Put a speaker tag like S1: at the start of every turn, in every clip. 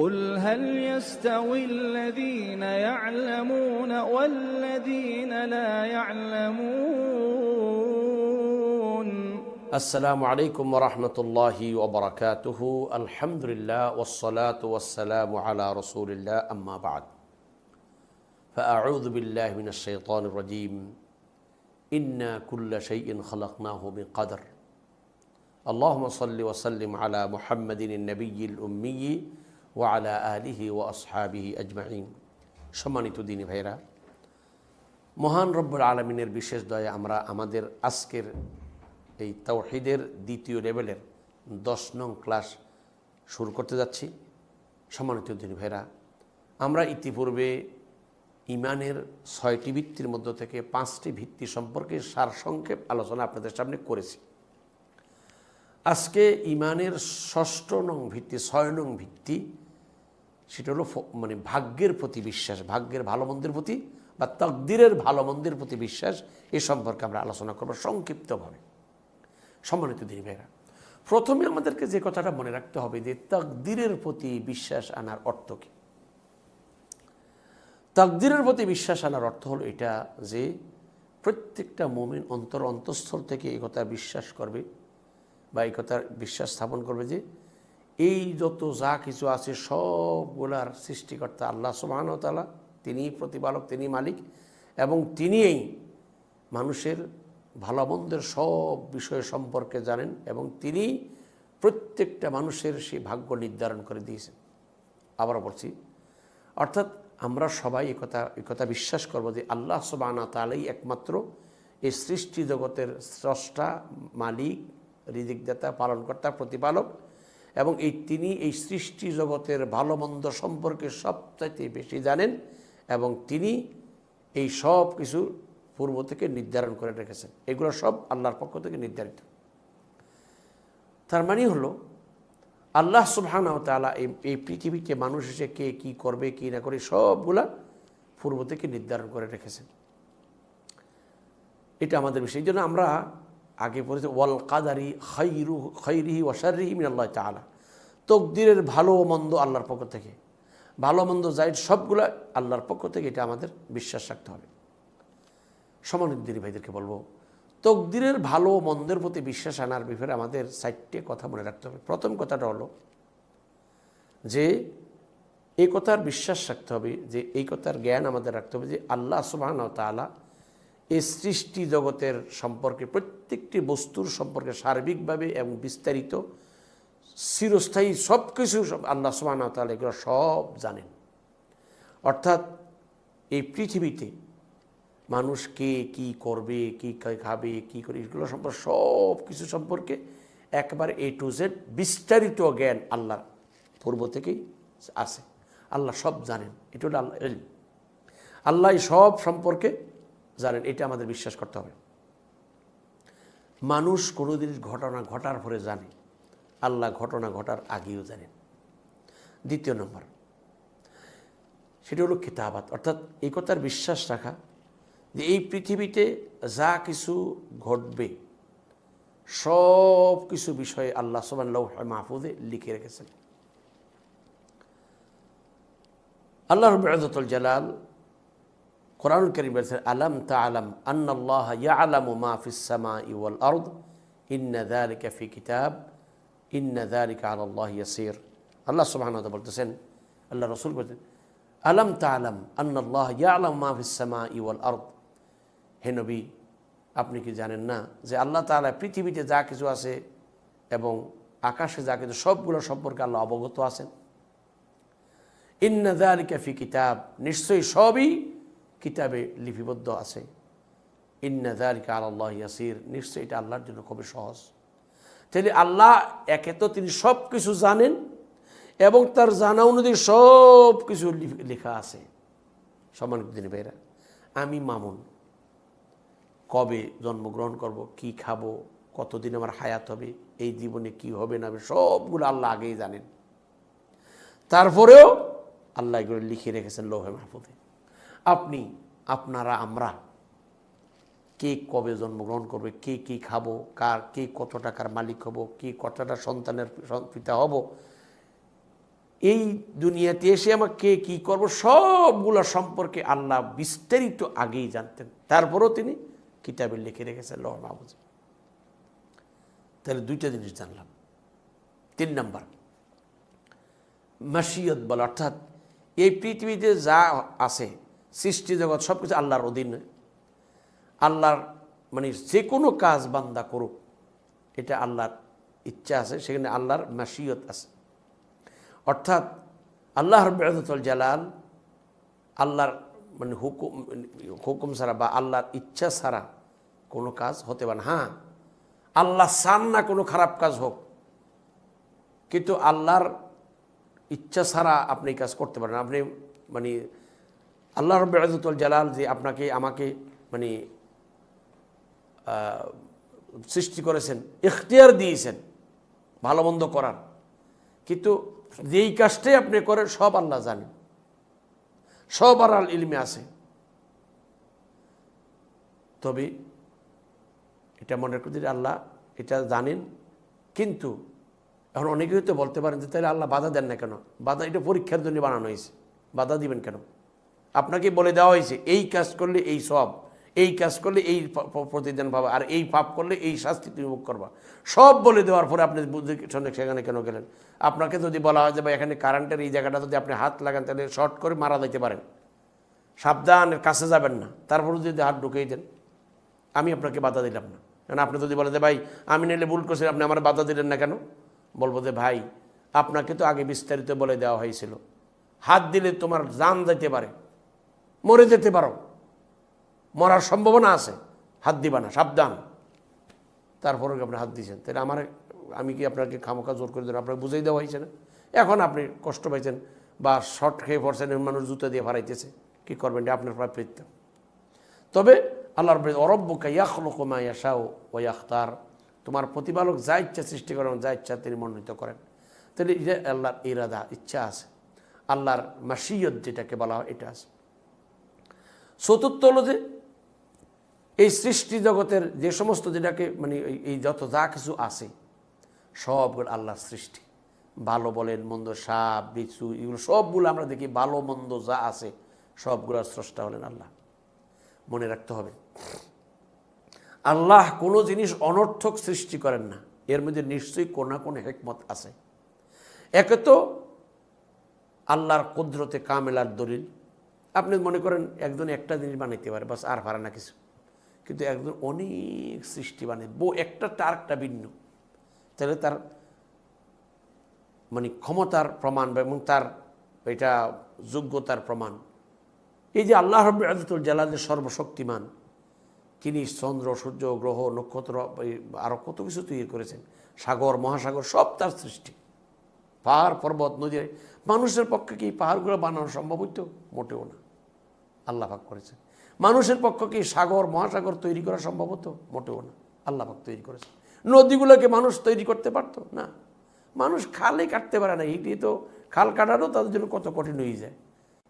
S1: قل هل يستوي الذين يعلمون والذين لا يعلمون؟
S2: السلام عليكم ورحمة الله وبركاته. الحمد لله والصلاة والسلام على رسول الله. أما بعد فأعوذ بالله من الشيطان الرجيم. إنا كل شيء خلقناه بقدر. اللهم صل وسلم على محمد النبي الأمي ও আলা আলিহি ও আসহাবিহি আজমাইন। সম্মানিত দিনী ভাইরা মহান রব্বর আলমিনের বিশেষ দয়ে আমরা আমাদের আজকের এই তাওহিদের দ্বিতীয় লেভেলের দশ নং ক্লাস শুরু করতে যাচ্ছি। সম্মানিত দিনী ভাইরা আমরা ইতিপূর্বে ইমানের ছয়টি ভিত্তির মধ্য থেকে পাঁচটি ভিত্তি সম্পর্কে সারসংক্ষেপ আলোচনা আপনাদের সামনে করেছি। আজকে ইমানের ষষ্ঠ নং ভিত্তি, ছয় নং ভিত্তি সেটা হলো মানে ভাগ্যের প্রতি বিশ্বাস, ভাগ্যের ভালো মন্দের প্রতি বা তকদিরের ভালো মন্দের প্রতি বিশ্বাস এ সম্পর্কে আমরা আলোচনা করব সংক্ষিপ্তভাবে। সম্মানিত দিনী ভাইরা প্রথমে আমাদেরকে যে কথাটা মনে রাখতে হবে যে তকদিরের প্রতি বিশ্বাস আনার অর্থ কী? তকদিরের প্রতি বিশ্বাস আনার অর্থ হলো এটা যে প্রত্যেকটা মোমেন অন্তর অন্তঃস্থল থেকে এই কথা বিশ্বাস করবে বা এই বিশ্বাস স্থাপন করবে যে এই যত যা কিছু আছে সবগুলার সৃষ্টিকর্তা আল্লাহ সুবাহতালা তিনি প্রতিপালক তিনি মালিক, এবং তিনিই মানুষের ভালো মন্দের সব বিষয় সম্পর্কে জানেন এবং তিনি প্রত্যেকটা মানুষের সেই ভাগ্য নির্ধারণ করে দিয়েছেন। আবার বলছি, অর্থাৎ আমরা সবাই একথা একথা বিশ্বাস করব যে আল্লাহ সুবানা তালাই একমাত্র এই সৃষ্টি জগতের স্রষ্টা, মালিক, রিজিকদাতা, পালনকর্তা, প্রতিপালক এবং এই তিনি এই সৃষ্টি জগতের ভালো মন্দ সম্পর্কে সবচাইতে বেশি জানেন এবং তিনি এই সব কিছু পূর্ব থেকে নির্ধারণ করে রেখেছেন। এগুলো সব আল্লাহর পক্ষ থেকে নির্ধারিত। তার মানে হলো, আল্লাহ সুবহানাহু ওয়া তাআলা এই পৃথিবীতে মানুষ এসে কে কী করবে, কী না করে সবগুলা পূর্ব থেকে নির্ধারণ করে রেখেছেন। এটা আমাদের বিষয়। এই জন্য আমরা আগে পড়েছি, ওয়াল কাদারি খৈরু খৈরিহি ওয়াশারিহি মিন আল্লাহ তাআলা। তকদিরের ভালো মন্দ আল্লাহর পক্ষ থেকে। ভালো, মন্দ যাই সবগুলা আল্লাহর পক্ষ থেকে এটা আমাদের বিশ্বাস রাখতে হবে। সমানুদ্দিনী ভাইদেরকে বলব, তকদিরের ভালো মন্দের প্রতি বিশ্বাস আনার ব্যাপারে আমাদের চারটে কথা মনে রাখতে হবে। প্রথম কথাটা হলো যে এই কথার বিশ্বাস রাখতে হবে, যে এই কথার জ্ঞান আমাদের রাখতে হবে যে আল্লাহ সুবাহ তালা এই সৃষ্টি জগতের সম্পর্কে প্রত্যেকটি বস্তুর সম্পর্কে সার্বিকভাবে এবং বিস্তারিত চিরস্থায়ী সব কিছু সব আল্লাহ সুবাহ তালা এগুলো সব জানেন। অর্থাৎ এই পৃথিবীতে মানুষ কে কী করবে, কী খাবে, কী করে, এগুলো সম্পর্কে সব কিছু সম্পর্কে একবারে এ টু জেড বিস্তারিত জ্ঞান আল্লাহর পূর্ব থেকেই আছে। আল্লাহ সব জানেন, এটা হলো আল্লাহ ইলম। আল্লাহ সব সম্পর্কে জানেন, এটা আমাদের বিশ্বাস করতে হবে। মানুষ কোনোদিন ঘটনা ঘটার পরে জানে। আল্লাহ ঘটনা ঘটার আগেও জানেন। দ্বিতীয় নম্বর, সেটা হলো কিতাবাত অর্থাৎ এই কথার বিশ্বাস রাখা যে এই পৃথিবীতে যা কিছু ঘটবে, সব কিছু বিষয়ে আল্লাহ সোবান মাহফুদে লিখে রেখেছেন। আল্লাহ রবুল জালাল কোরআন করিম বলছেন, আলম তা আলম আন্নাল্লাহ ইয়ালাম মা ফিস সামা ইওয়াল আরদ ইন্না যালিকা ফি কিতাব ইন্না যালিকা আলাল্লাহ ইয়াসির। আল্লাহ সুবহানাহু বলতেছেন, আল্লাহ রাসূল বলতেন আলম তা আলম আন্নাল্লাহ ইয়ালাম মা ফিস সামা ইওয়াল হে আপনি কি জানেন না যে আল্লাহ তাআলা পৃথিবীতে যা কিছু আছে এবং আকাশে যা কিছু, সবগুলো সম্পর্কে আল্লাহ অবগত আছেন? ইন্না যালিকা ফি কিতাব। নিশ্চয়ই সবই কিতাবে লিপিবদ্ধ আছে। ইন্না যালিকা আলাল্লাহ ইয়াসির। নিশ্চয়ই এটা আল্লাহর জন্য খুবই সহজ। তাহলে আল্লাহ একে তো তিনি সব কিছু জানেন এবং তার জানা অনুযায়ী সব কিছু লেখা আছে। সম্মানিত দিনী ভাইরা আমি মামুন। কবে জন্মগ্রহণ করব, কি খাব, কতদিন আমার হায়াত হবে, এই জীবনে কি হবে না হবে, সবগুলো আল্লাহ আগেই জানেন। তারপরেও আল্লাহ এগুলো লিখে রেখেছেন লৌহে মাহফুদে আপনি, আপনারা, আমরা কে কবে জন্মগ্রহণ করবে, কে কি খাব, কার, কে কত টাকার মালিক হব, কে কতটা সন্তানের পিতা হব, এই দুনিয়াতে এসে আমার কে কি করব, সবগুলো সম্পর্কে আল্লাহ বিস্তারিত আগেই জানতেন। তারপরও তিনি কিতাবে লিখে রেখেছেন, লহ মাহবুজ তাহলে দুইটা জিনিস জানলাম। তিন নাম্বার, মাসিয়ত বল, অর্থাৎ এই পৃথিবীতে যা আছে, সৃষ্টি জগৎ সব কিছু আল্লাহর অধীনে। আল্লাহর মানে যে কোনো কাজ বান্দা করুক, এটা আল্লাহর ইচ্ছা আছে, সেখানে আল্লাহর মাসিয়ত আছে। অর্থাৎ আল্লাহর বেড়াতুল জালাল আল্লাহর মানে হুকুম হুকুম ছাড়া বা আল্লাহর ইচ্ছা ছাড়া কোনো কাজ হতে পারে হ্যাঁ আল্লাহ চান না কোনো খারাপ কাজ হোক, কিন্তু আল্লাহর ইচ্ছা ছাড়া আপনি কাজ করতে পারেন আপনি মানে আল্লাহর বেড়াতুল জালাল যে আপনাকে, আমাকে মানে সৃষ্টি করেছেন, ইখতিয়ার দিয়েছেন, ভালো মন্দ করার। কিন্তু যেই কাজটাই আপনি করেন, সব আল্লাহ জানেন সব আর আল ইলমে আছে। তবে এটা মনে করি আল্লাহ এটা জানেন, কিন্তু এখন অনেকে হয়তো বলতে পারেন যে তাহলে আল্লাহ বাধা দেন না কেন? বাধা, এটা পরীক্ষার জন্য বানানো হয়েছে। বাধা দিবেন কেন? আপনাকে বলে দেওয়া হয়েছে, এই কাজ করলে এই সব। এই কাজ করলে এই প্রতিদান পাবা, আর এই পাপ করলে এই শাস্তি তুমি ভোগ করবা। সব বলে দেওয়ার পরে আপনি সঙ্গে সেখানে কেন গেলেন? আপনাকে যদি বলা হয় যে, ভাই, এখানে কারেন্টের এই জায়গাটা যদি আপনি হাত লাগান, তাহলে শর্ট করে মারা দিতে পারেন। সাবধান, কাছে যাবেন না। তারপরে যদি হাত ঢুকিয়ে দেন, আমি আপনাকে বাধা দিলাম না। কারণ আপনি যদি বলেন যে, ভাই, আমি নিলে ভুল করছি, আপনি আমার বাধা দিলেন না কেন? বলব যে, ভাই, আপনাকে তো আগে বিস্তারিত বলে দেওয়া হয়েছিল। হাত দিলে তোমার জান যেতে পারে, মরে যেতে পারো। মরার সম্ভাবনা আছে। হাত দিবা না, সাবধান। তারপরে আপনি হাত দিয়েছেন তাহলে আমার, আমি কি আপনাকে খামোখা জোর করে দেন আপনাকে বুঝাই দেওয়া হয়েছে না? এখন আপনি কষ্ট পাইছেন বা শর্ট খেয়ে পড়ছেন মানুষ জুতো দিয়ে ফারাইতেছে কী করবেন? আপনার প্রাপ্য তবে আল্লাহর অরব্বকা ইয়াখলুকুমা ইয়াশাও ও ইয়াখতার। তোমার প্রতিপালক যা ইচ্ছা সৃষ্টি করেন, যা ইচ্ছা তিনি মনোনীত করেন। তাহলে এটা আল্লাহর ইরাদা, ইচ্ছা আছে। আল্লাহর মাসিয়ত যেটাকে বলা হয়, এটা আছে। চতুর্থ হলো যে এই সৃষ্টি জগতের যে সমস্ত যেটাকে মানে এই- যত যা কিছু আছে, সবগুলো আল্লাহর সৃষ্টি। ভালো বলেন, মন্দ সাপ, বিচ্ছু, এগুলো সবগুলো আমরা দেখি, ভালো, মন্দ যা আছে, সবগুলোর স্রষ্টা হলেন আল্লাহ। মনে রাখতে হবে, আল্লাহ কোনো জিনিস অনর্থক সৃষ্টি করেন না। এর মধ্যে নিশ্চয়ই কোনো না কোনো হেকমত আছে। একে তো আল্লাহর কুদরতে কামেলার দলিল। আপনি মনে করেন একজন একটা জিনিস বানাইতে পারে, বাস আর পারে না কিছু। কিন্তু একজন অনেক সৃষ্টি মানে বউ একটা টার্কটা ভিন্ন। তাহলে তার মানে ক্ষমতার প্রমাণ বা এবং তার এটা যোগ্যতার প্রমাণ। এই যে আল্লাহ রব্বুল আজতুল সর্বশক্তিমান, তিনি চন্দ্র, সূর্য, গ্রহ, নক্ষত্র আরও কত কিছু তৈরি করেছেন। সাগর, মহাসাগর, সব তার সৃষ্টি। পাহাড়, পর্বত, নদী, মানুষের পক্ষে কি পাহাড়গুলো বানানো সম্ভব হইতো? মোটেও না। আল্লাহ ভাগ করেছে মানুষের পক্ষে কি সাগর, মহাসাগর তৈরি করা সম্ভব হতো? মোটেও না। আল্লাহ পাক তৈরি করেছে নদীগুলোকে মানুষ তৈরি করতে পারতো? না। মানুষ খালে কাটতে পারে না। এটি তো খাল কাটারও তাদের জন্য কত কঠিন হয়ে যায়।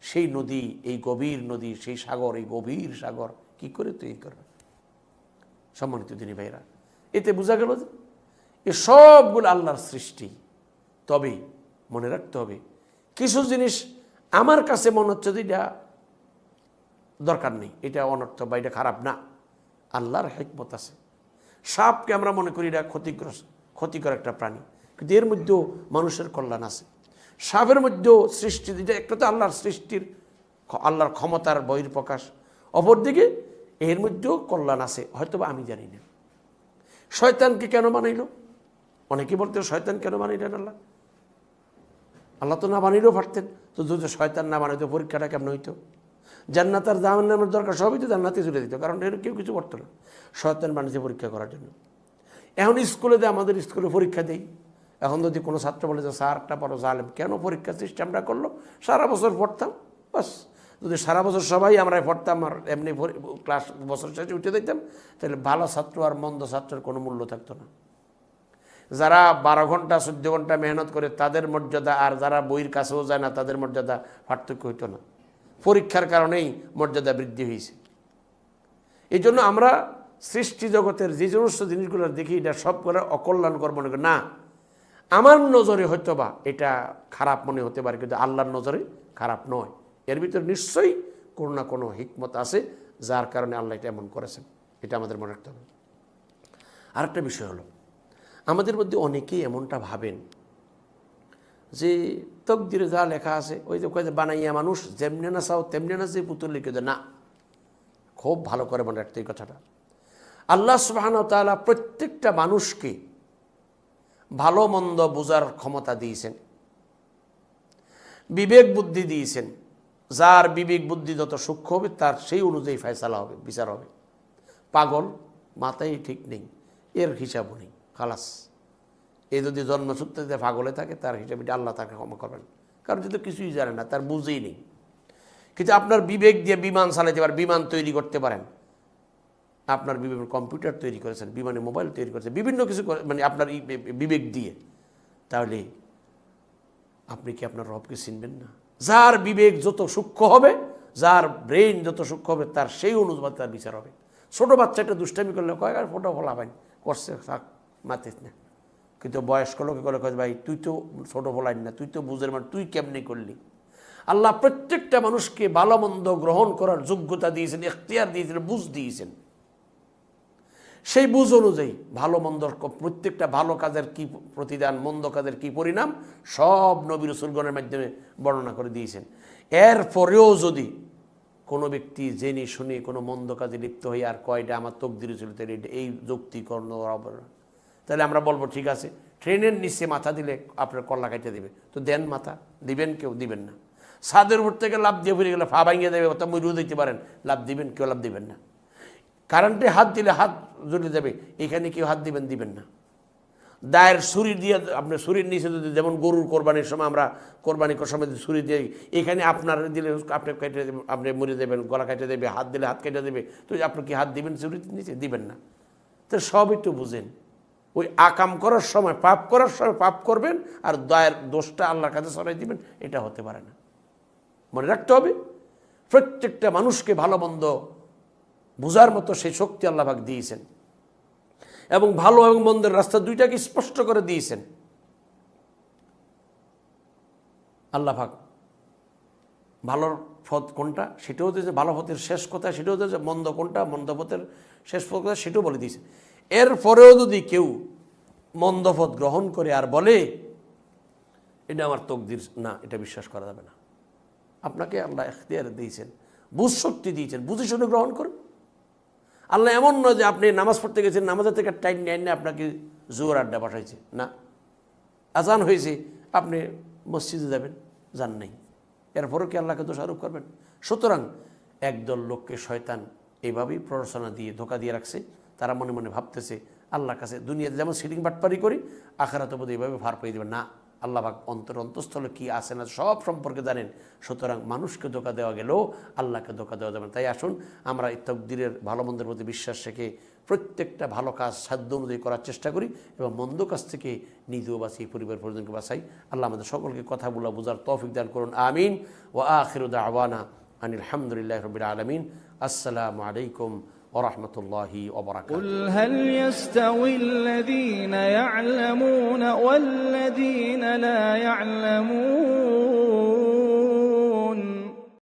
S2: সেই নদী, এই গভীর নদী, সেই সাগর, এই গভীর সাগর কি করে তৈরি করবে? সম্মানিত দিনী ভাইরা এতে বোঝা গেল যে এ সবগুলো আল্লাহর সৃষ্টি। তবে মনে রাখতে হবে, কিছু জিনিস আমার কাছে মনে হচ্ছে যে এটা দরকার নেই। এটা অনর্থ বা এটা খারাপ না। আল্লাহর হেকমত আছে। সাপকে আমরা মনে করি এটা ক্ষতিগ্রস্ত ক্ষতিকর একটা প্রাণী। কিন্তু এর মধ্যেও মানুষের কল্যাণ আছে। সাপের মধ্যেও সৃষ্টি, এটা একটা তো আল্লাহর সৃষ্টির আল্লাহর ক্ষমতার বহির্প্রকাশ অপরদিকে এর মধ্যেও কল্যাণ আছে। হয়তো আমি জানি না। শয়তানকে কেন বানাইলো? অনেকে বলতে শয়তান কেন বানাইলেন আল্লাহ? আল্লাহ তো না বানাইলেও পারতেন। তো যদি শয়তান না বানাইতো, পরীক্ষাটা কেমন হইতো? জান্নাত আর জাহান্নামের দরকার সবই তো জান্নাতে চলে দিত কারণ এর কেউ কিছু করতো না। শয়তান বানিয়েছে পরীক্ষা করার জন্য। এখন স্কুলে দিয়ে আমাদের স্কুলে পরীক্ষা দেই। এখন যদি কোনো ছাত্র বলে যে স্যারটা বড় জালেম, কেন পরীক্ষা সিস্টেমটা করল? সারা বছর পড়তাম, বাস। যদি সারা বছর সবাই আমরা পড়তাম আর এমনি ক্লাস বছর শেষে উঠে দিতাম তাহলে ভালো ছাত্র আর মন্দ ছাত্রের কোনো মূল্য থাকতো না। যারা বারো ঘণ্টা, চোদ্দ ঘণ্টা মেহনত করে, তাদের মর্যাদা আর যারা বইয়ের কাছেও যায় না, তাদের মর্যাদা পার্থক্য হইতো না। পরীক্ষার কারণেই মর্যাদা বৃদ্ধি হয়েছে। এই জন্য আমরা সৃষ্টি জগতের যে সমস্ত জিনিসগুলো দেখি, এটা সব করে অকল্যাণকর মনে না, আমার নজরে হয়তো বা এটা খারাপ মনে হতে পারে, কিন্তু আল্লাহর নজরে খারাপ নয়। এর ভিতরে নিশ্চয়ই কোনো না কোনো হিকমত আছে, যার কারণে আল্লাহ এটা এমন করেছেন। এটা আমাদের মনে রাখতে হবে। আরেকটা বিষয় হলো, আমাদের মধ্যে অনেকেই এমনটা ভাবেন যে তকদিরে যা লেখা আছে, ওই যে কয়ে বানাইয়া মানুষ, যেমনি না চাও, তেমনি না যে পুতুল লিখে না। খুব ভালো করে মনে রাখতে এই কথাটা। আল্লাহ সুবাহান তাআলা প্রত্যেকটা মানুষকে ভালো মন্দ বোঝার ক্ষমতা দিয়েছেন। বিবেক বুদ্ধি দিয়েছেন। যার বিবেক বুদ্ধি যত সূক্ষ্ম হবে, তার সেই অনুযায়ী ফয়সালা হবে, বিচার হবে। পাগল, মাথায় ঠিক নেই, এর হিসাবও নেই, খালাস। এ যদি জন্মসূত্রে পাগলে থাকে, তার হিসাবে আল্লাহ তাকে ক্ষমা করবেন। কারণ যদি কিছুই জানে না, তার বুঝেই নেই। কিন্তু আপনার বিবেক দিয়ে বিমান চালাতে পারেন বিমান তৈরি করতে পারেন। আপনার বিবেক, কম্পিউটার তৈরি করেছেন, বিমানে মোবাইল তৈরি করেছেন, বিভিন্ন কিছু মানে আপনার বিবেক দিয়ে। তাহলে আপনি কি আপনার রবকে চিনবেন না? যার বিবেক যত সূক্ষ্ম হবে, যার ব্রেন যত সূক্ষ্ম হবে, তার সেই অনুযায়ী তার বিচার হবে। ছোটো বাচ্চাটা দুষ্টামি করলে কয়েক আর ফোটো ফলাবেন? করছে মাতিস না। কিন্তু বয়স্ক লোকে করে কয়, ভাই, তুই তো ছোটো ফলাইন না, তুই তো বুঝের মানে তুই কেমনি করলি? আল্লাহ প্রত্যেকটা মানুষকে ভালো মন্দ গ্রহণ করার যোগ্যতা দিয়েছেন এখতিয়ার দিয়েছেন, বুঝ দিয়েছেন। সেই বুঝ অনুযায়ী ভালো মন্দ প্রত্যেকটা ভালো কাজের কি প্রতিদান, মন্দ কাজের কি পরিণাম, সব নবী রসুলগণের মাধ্যমে বর্ণনা করে দিয়েছেন। এর পরেও যদি কোনো ব্যক্তি জেনে শুনে কোনো মন্দ কাজে লিপ্ত হয়ে আর কয়টা আমার তকদিরে ছিল এই যুক্তিকর্ণ তাহলে আমরা বলব, ঠিক আছে। ট্রেনের নিচে মাথা দিলে আপনার কল্লা কাটে দেবে। তো দেন মাথা, দিবেন কেউ, দিবেন না। ছাদের উপর থেকে লাভ দিয়ে ফিরে গেলে ফা ভাঙিয়ে দেবে অর্থাৎ মরিও দিতে পারেন। লাভ দিবেন, কেউ লাভ দিবেন না। কারেন্টে হাত দিলে হাত জ্বলে যাবে, এখানে কেউ হাত দিবেন দিবেন না। দায়ের ছুরি দিয়ে আপনি ছুরির নিচে যদি যেমন গরুর কোরবানির সময় আমরা কোরবানি সময় ছুরি দিয়ে এখানে আপনার দিলে আপনি কেটে আপনি মরে দেবেন, গলা কেটে দেবে, হাত দিলে হাত কেটে দেবে। তো আপনি কি হাত দিবেন ছুরির নিচে? দিবেন না। তো সবই তো বুঝেন। ওই আকাম করার সময়, পাপ করার সময় পাপ করবেন আর দয়ের দোষটা আল্লাহর কাছে সরাই দিবেন, এটা হতে পারে না। মনে রাখতে হবে, প্রত্যেকটা মানুষকে ভালো মন্দ বোঝার মতো সেই শক্তি আল্লাহবাক দিয়েছেন। এবং ভালো এবং মন্দের রাস্তা দুইটাকে স্পষ্ট করে দিয়েছেন। আল্লাহাক ভালোর পথ কোনটা? সেটাও দিয়েছে ভালো পথের শেষ কথা সেটাও দিয়েছে মন্দ কোনটা? মন্দ পথের শেষ পথ কোনটা সেটাও বলে দিয়েছে এরপরেও যদি কেউ মন্দ পথ গ্রহণ করে আর বলে, এটা আমার তকদির, না, এটা বিশ্বাস করা যাবে না। আপনাকে আল্লাহ এখতিয়ার দিয়েছেন, বুঝ শক্তি দিয়েছেন, বুঝে শুনে গ্রহণ করুন। আল্লাহ এমন নয় যে আপনি নামাজ পড়তে গেছেন, নামাজের থেকে টাইম নেন না, আপনাকে জোর আড্ডা পাঠাইছে না। আজান হয়েছে, আপনি মসজিদে যাবেন, যান নাই। এরপরও কি আল্লাহকে দোষারোপ করবেন? সুতরাং একদল লোককে শয়তান এইভাবেই প্ররোচনা দিয়ে, ধোকা দিয়ে রাখছে। তারা মনে মনে ভাবতেছে, আল্লাহর কাছে দুনিয়াতে যেমন সিটিং বাটপারি করি আখারাতে বোধ এইভাবে ভার পেয়ে দেবেন না আল্লাহ পাক অন্তর অন্তঃস্থলে কী আছে না সব সম্পর্কে জানেন। সুতরাং মানুষকে ধোকা দেওয়া গেলেও আল্লাহকে ধোকা দেওয়া যাবে না। তাই আসুন, আমরা এই ভালো মন্দের প্রতি বিশ্বাস রেখে প্রত্যেকটা ভালো কাজ সাধ্য অনুযায়ী করার চেষ্টা করি এবং মন্দ কাজ থেকে নিজেও বাঁচি পরিবার পরিজনকে বাঁচাই। আল্লাহ আমাদের সকলকে কথাগুলো বোঝার তৌফিক দান করুন। আমিন। ও আখিরুদ আওয়ানা আনিল হামদুলিল্লাহ রবিল আলমিন। আসসালামু আলাইকুম ورحمة الله وبركاته.
S1: قل هل يستوي الذين يعلمون والذين لا يعلمون؟